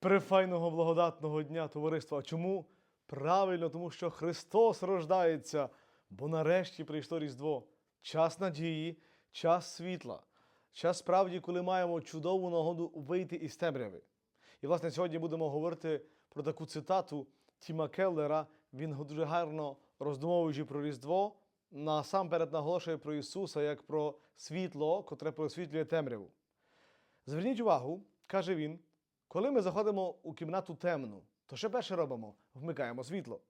Префайного благодатного дня, товариства. Чому? Правильно, тому що Христос рождається, бо нарешті прийшло Різдво. Час надії, час світла, час справді, коли маємо чудову нагоду вийти із темряви. І, власне, сьогодні будемо говорити про таку цитату Тіма Келлера. Він дуже гарно роздумовуючи про Різдво, насамперед наголошує про Ісуса як про світло, котре просвітлює темряву. Зверніть увагу, каже він, коли ми заходимо у кімнату темну, то що перше робимо? Вмикаємо світло.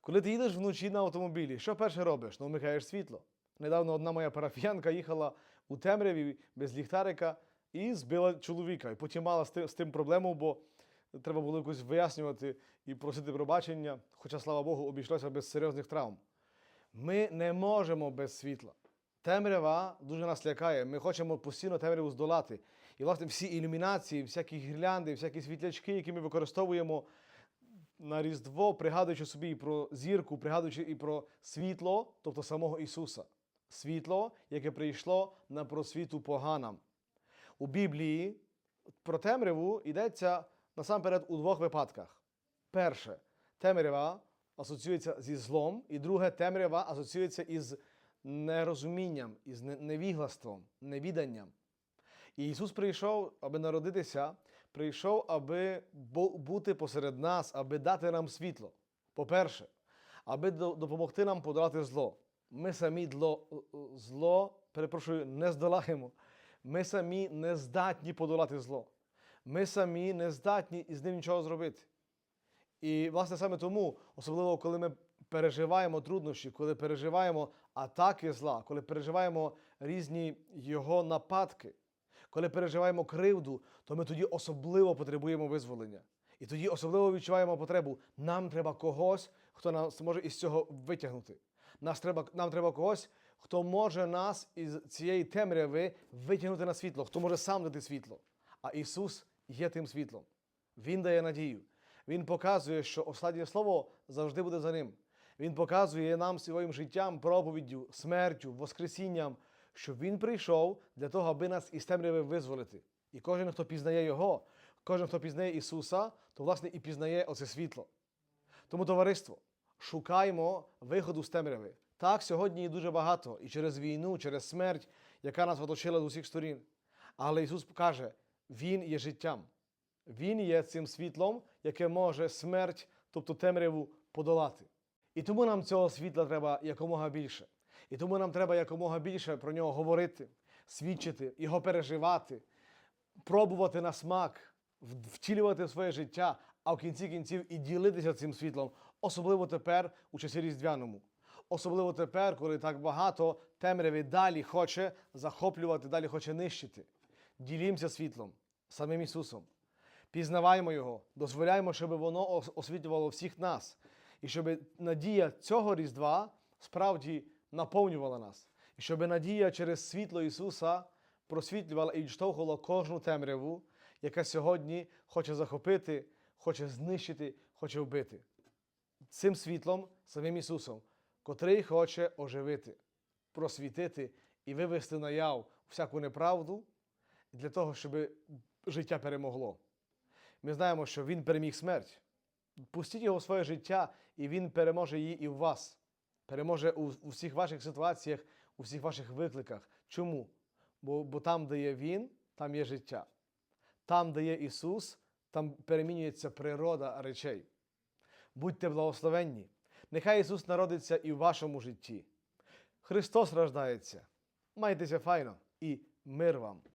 Коли ти їдеш вночі на автомобілі, що перше робиш? Ну, вмикаєш світло. Недавно одна моя парафіянка їхала у темряві без ліхтарика і збила чоловіка. І потім мала з тим, проблему, бо треба було якось вияснювати і просити пробачення, хоча, слава Богу, обійшлося без серйозних травм. Ми не можемо без світла. Темрява дуже нас лякає. Ми хочемо постійно темряву здолати. І, власне, всі ілюмінації, всякі гірлянди, всякі світлячки, які ми використовуємо на Різдво, пригадуючи собі і про зірку, пригадуючи і про світло, тобто самого Ісуса. Світло, яке прийшло на просвіту поганам. У Біблії про темряву йдеться насамперед у двох випадках. Перше, темрява асоціюється зі злом, і друге, темрява асоціюється із нерозумінням, із невіглаством, невіданням. І Ісус прийшов, аби народитися, прийшов, аби бути посеред нас, аби дати нам світло. По-перше, аби допомогти нам подолати зло. Ми самі дло, зло, перепрошую, не здолаємо. Ми самі не здатні подолати зло. Ми самі не здатні із ним нічого зробити. І, власне, саме тому, особливо коли ми переживаємо труднощі, коли переживаємо атаки зла, коли переживаємо різні його нападки, коли переживаємо кривду, то ми тоді особливо потребуємо визволення. І тоді особливо відчуваємо потребу. Нам треба когось, хто нас може із цього витягнути. Нас треба, нам треба когось, хто може нас із цієї темряви витягнути на світло, хто може сам дати світло. А Ісус є тим світлом. Він дає надію. Він показує, що останнє слово завжди буде за ним. Він показує нам своїм життям, проповіддю, смертю, воскресінням, що він прийшов для того, аби нас із темряви визволити. І кожен, хто пізнає Його, кожен, хто пізнає Ісуса, то власне і пізнає оце світло. Тому, товариство, шукаймо виходу з темряви. Так, сьогодні її дуже багато, і через війну, через смерть, яка нас оточила з усіх сторін. Але Ісус каже, Він є життям. Він є цим світлом, яке може смерть, тобто темряву, подолати. І тому нам цього світла треба якомога більше. І тому нам треба якомога більше про нього говорити, свідчити, його переживати, пробувати на смак, втілювати в своє життя, а в кінці кінців і ділитися цим світлом, особливо тепер у часі різдвяному. Особливо тепер, коли так багато темряви далі хоче захоплювати, далі хоче нищити. Ділімося світлом, самим Ісусом. Пізнаваємо Його, дозволяємо, щоб воно освітлювало всіх нас, і щоб надія цього Різдва справді наповнювала нас, і щоб надія через світло Ісуса просвітлювала і відштовхувала кожну темряву, яка сьогодні хоче захопити, хоче знищити, хоче вбити. Цим світлом, самим Ісусом, котрий хоче оживити, просвітити і вивести наяв всяку неправду для того, щоб життя перемогло. Ми знаємо, що Він переміг смерть. Пустіть його в своє життя, і Він переможе її і в вас. Переможе у, у всіх ваших ситуаціях, у всіх ваших викликах. Чому? Бо, бо там, де є Він, там є життя. Там, де є Ісус, там перемінюється природа речей. Будьте благословенні. Нехай Ісус народиться і в вашому житті. Христос рождається. Майтеся файно і мир вам!